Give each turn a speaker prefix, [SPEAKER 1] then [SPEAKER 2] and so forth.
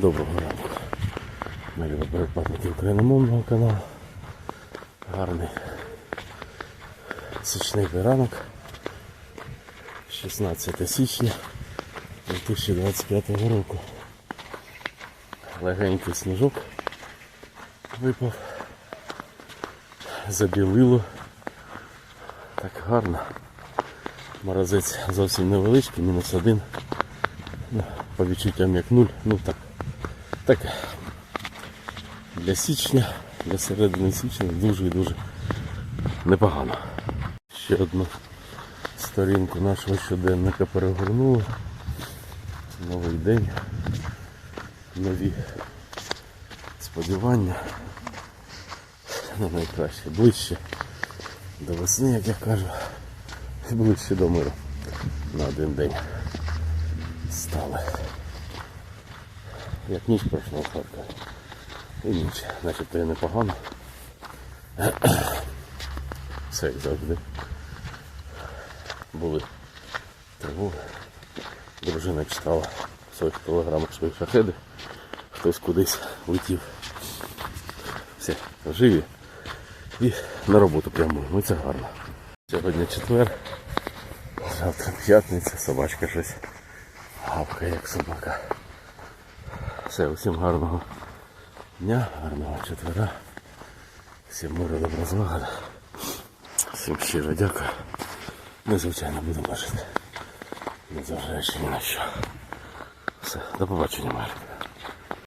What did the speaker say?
[SPEAKER 1] Доброго ранку. Ми любимо передплатники україномовного каналу. Гарний січний ранок. 16 січня 2025 року. Легенький сніжок випав. Забілило. Так гарно. Морозець зовсім невеличкий, мінус один. По відчуттям як нуль. Ну так. Так. Для січня, для середини січня дуже і дуже непогано. Ще одну сторінку нашого щоденника перегорнули. Новий день. Нові сподівання. На найкраще. Ближче до весни, як я кажу. І ближче до миру. На один день стали. Як ніч пройшла в Харкові. І ніч, начебто і непогано. Все як завжди. Були тривоги. Дружина читала в своїх телеграмах свої шахеди. Хтось кудись летів. Все, живі. І на роботу прямуємо. І це гарно. Сьогодні четвер. Завтра п'ятниця, собачка щось гавкає, як собака. Все, усім гарного дня, гарного четвера. Всім миру, добра злагода. Всім щиро дякую. Ми, звичайно, будемо жити. Незважаючи ні на що. Все, до побачення, Марк.